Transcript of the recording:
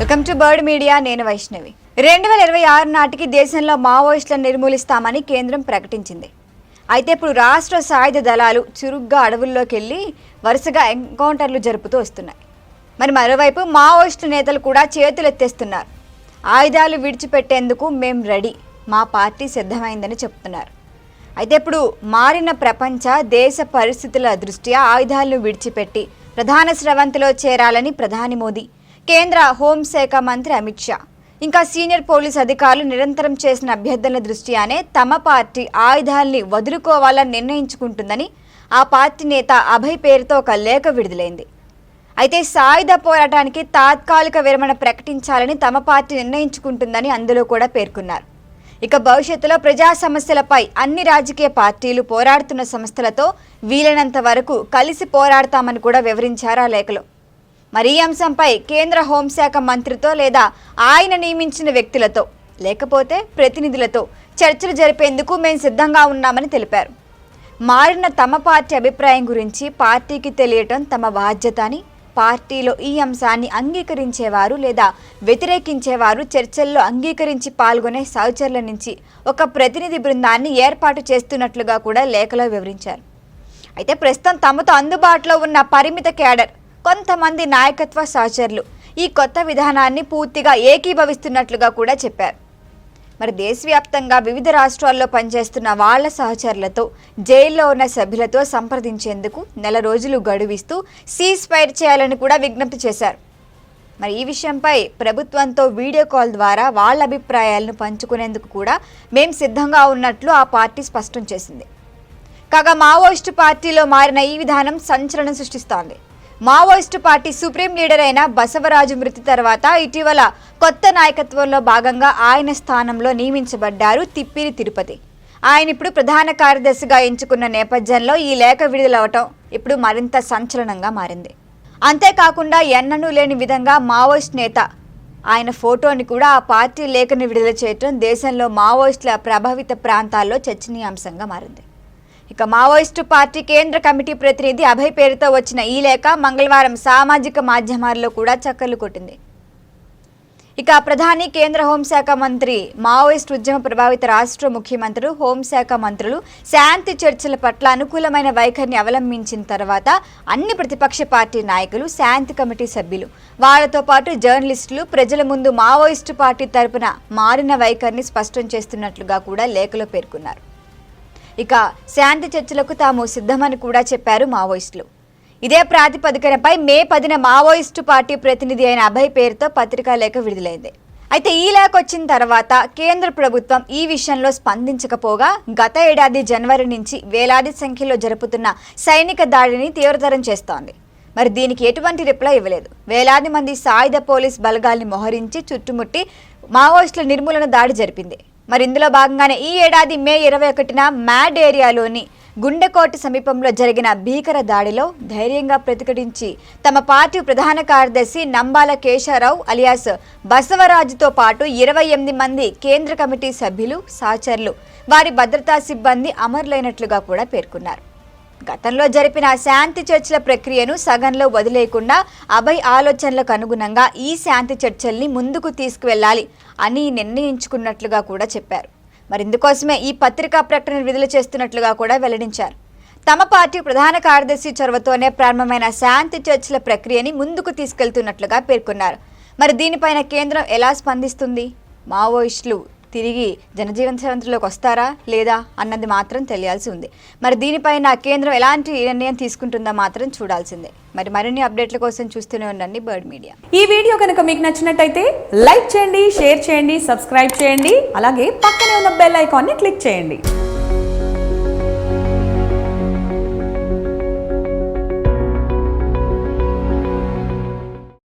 Welcome to bird media నేను వైష్ణవి. రెండు వేల ఇరవై ఆరు నాటికి దేశంలో మావోయిస్టులను నిర్మూలిస్తామని కేంద్రం ప్రకటించింది. అయితే ఇప్పుడు రాష్ట్ర సాయుధ దళాలు చురుగ్గా అడవుల్లోకి వెళ్ళి వరుసగా ఎన్కౌంటర్లు జరుపుతూ వస్తున్నాయి. మరి మరోవైపు మావోయిస్టు నేతలు కూడా చేతులెత్తేస్తున్నారు. ఆయుధాలు విడిచిపెట్టేందుకు మేం రెడీ. మా పార్టీ సిద్ధమైందని చెప్తున్నారు. అయితే ఇప్పుడు మారిన ప్రపంచ దేశ పరిస్థితుల దృష్ట్యా ఆయుధాలను విడిచిపెట్టి ప్రధాన స్రవంతిలో చేరాలని ప్రధాని మోదీ కేంద్ర హోంశాఖ మంత్రి అమిత్ షా. ఇంకా సీనియర్ పోలీస్ అధికారులు నిరంతరం చేసిన అభ్యర్థనల దృష్ట్యానే తమ పార్టీ ఆయుధాల్ని వదులుకోవాలని నిర్ణయించుకుంటుందని ఆ పార్టీ నేత అభయ్ పేరుతో ఒక లేఖ విడుదలైంది. అయితే సాయుధ పోరాటానికి తాత్కాలిక విరమణ ప్రకటించాలని తమ పార్టీ నిర్ణయించుకుంటుందని అందులో కూడా పేర్కొన్నారు. ఇక భవిష్యత్తులో ప్రజా సమస్యలపై అన్ని రాజకీయ పార్టీలు పోరాడుతున్న సంస్థలతో వీలైనంత వరకు కలిసి పోరాడతామని కూడా వివరించారు ఆ లేఖలో. మరి ఈ అంశంపై కేంద్ర హోంశాఖ మంత్రితో లేదా ఆయన నియమించిన వ్యక్తులతో లేకపోతే ప్రతినిధులతో చర్చలు జరిపేందుకు మేము సిద్ధంగా ఉన్నామని తెలిపారు. మారిన తమ పార్టీ అభిప్రాయం గురించి పార్టీకి తెలియటం తమ బాధ్యత అని పార్టీలో ఈ అంశాన్ని అంగీకరించేవారు లేదా వ్యతిరేకించేవారు చర్చల్లో అంగీకరించి పాల్గొనే సహచరుల నుంచి ఒక ప్రతినిధి బృందాన్ని ఏర్పాటు చేస్తున్నట్లుగా కూడా లేఖలో వివరించారు. అయితే ప్రస్తుతం తమతో అందుబాటులో ఉన్న పరిమిత కేడర్ కొంతమంది నాయకత్వ సహచరులు ఈ కొత్త విధానాన్ని పూర్తిగా ఏకీభవిస్తున్నట్లుగా కూడా చెప్పారు. మరి దేశవ్యాప్తంగా వివిధ రాష్ట్రాల్లో పనిచేస్తున్న వాళ్ళ సహచరులతో జైల్లో ఉన్న సభ్యులతో సంప్రదించేందుకు నెల రోజులు గడువిస్తూ సీజ్ ఫైర్ చేయాలని కూడా విజ్ఞప్తి చేశారు. మరి ఈ విషయంపై ప్రభుత్వంతో వీడియో కాల్ ద్వారా వాళ్ళ అభిప్రాయాలను పంచుకునేందుకు కూడా మేం సిద్ధంగా ఉన్నట్లు ఆ పార్టీ స్పష్టం చేసింది. కాగా మావోయిస్టు పార్టీలో మారిన ఈ విధానం సంచలనం సృష్టిస్తోంది. మావోయిస్టు పార్టీ సుప్రీం లీడర్ అయిన బసవరాజు మృతి తర్వాత ఇటీవల కొత్త నాయకత్వంలో భాగంగా ఆయన స్థానంలో నియమించబడ్డారు తిప్పిరి తిరుపతి. ఆయన ఇప్పుడు ప్రధాన కార్యదర్శిగా ఎంచుకున్న నేపథ్యంలో ఈ లేఖ విడుదలవటం ఇప్పుడు మరింత సంచలనంగా మారింది. అంతేకాకుండా ఎన్ననూ లేని విధంగా మావోయిస్ట్ నేత ఆయన ఫోటోని కూడా ఆ పార్టీ లేఖని విడుదల చేయటం దేశంలో మావోయిస్టుల ప్రభావిత ప్రాంతాల్లో చర్చనీయాంశంగా మారింది. ఇక మావోయిస్టు పార్టీ కేంద్ర కమిటీ ప్రతినిధి అభయ్ పేరుతో వచ్చిన ఈ లేఖ మంగళవారం సామాజిక మాధ్యమాల్లో కూడా చక్కర్లు కొట్టింది. ఇక ప్రధాని కేంద్ర హోంశాఖ మంత్రి మావోయిస్ట్ ఉద్యమ ప్రభావిత రాష్ట్ర ముఖ్యమంత్రులు హోంశాఖ మంత్రులు శాంతి చర్చల పట్ల అనుకూలమైన వైఖరిని అవలంబించిన తర్వాత అన్ని ప్రతిపక్ష పార్టీ నాయకులు శాంతి కమిటీ సభ్యులు వారితో పాటు జర్నలిస్టులు ప్రజల ముందు మావోయిస్టు పార్టీ తరపున మారిన వైఖరిని స్పష్టం చేస్తున్నట్లుగా కూడా లేఖలో పేర్కొన్నారు. ఇక శాంతి చర్చలకు తాము సిద్ధమని కూడా చెప్పారు మావోయిస్టులు. ఇదే ప్రాతిపదికనపై మే పదిన మావోయిస్టు పార్టీ ప్రతినిధి అయిన అభయ్ పేరుతో పత్రికా లేఖ విడుదలైంది. అయితే ఈ లేఖ వచ్చిన తర్వాత కేంద్ర ప్రభుత్వం ఈ విషయంలో స్పందించకపోగా గత ఏడాది జనవరి నుంచి వేలాది సంఖ్యలో జరుపుతున్న సైనిక దాడిని తీవ్రతరం చేస్తోంది. మరి దీనికి ఎటువంటి రిప్లై ఇవ్వలేదు. వేలాది మంది సాయుధ పోలీస్ బలగాల్ని మోహరించి చుట్టుముట్టి మావోయిస్టుల నిర్మూలన దాడి జరిపింది. మరి ఇందులో భాగంగానే ఈ ఏడాది మే ఇరవై ఒకటిన మ్యాడ్ ఏరియాలోని గుండెకోట సమీపంలో జరిగిన భీకర దాడిలో ధైర్యంగా ప్రతిఘటించి తమ పార్టీ ప్రధాన కార్యదర్శి నంబాల కేశారావు అలియాస్ బసవరాజుతో పాటు ఇరవై ఎనిమిది మంది కేంద్ర కమిటీ సభ్యులు సహచరులు వారి భద్రతా సిబ్బంది అమరులైనట్లుగా కూడా పేర్కొన్నారు. గతంలో జరిపిన శాంతి చర్చల ప్రక్రియను సగంలో వదిలేయకుండా అభయ్ ఆలోచనలకు అనుగుణంగా ఈ శాంతి చర్చల్ని ముందుకు తీసుకువెళ్ళాలి అని నిర్ణయించుకున్నట్లుగా కూడా చెప్పారు. మరి ఇందుకోసమే ఈ పత్రికా ప్రకటన విడుదల చేస్తున్నట్లుగా కూడా వెల్లడించారు. తమ పార్టీ ప్రధాన కార్యదర్శి చొరవతోనే ప్రారంభమైన శాంతి చర్చల ప్రక్రియని ముందుకు తీసుకెళ్తున్నట్లుగా పేర్కొన్నారు. మరి దీనిపైన కేంద్రం ఎలా స్పందిస్తుంది? మావోయిస్టులు తిరిగి జనజీవన స్రవంతిలోకి వస్తారా లేదా అన్నది మాత్రం తెలియాల్సి ఉంది. మరి దీనిపైన కేంద్రం ఎలాంటి నిర్ణయం తీసుకుంటుందో మాత్రం చూడాల్సిందే. మరి మరిన్ని అప్డేట్ల కోసం చూస్తూనే ఉండండి బర్డ్ మీడియా. ఈ వీడియో కనుక మీకు నచ్చినట్టయితే లైక్ చేయండి షేర్ చేయండి సబ్స్క్రైబ్ చేయండి అలాగే పక్కనే ఉన్న బెల్ ఐకాన్ని క్లిక్ చేయండి.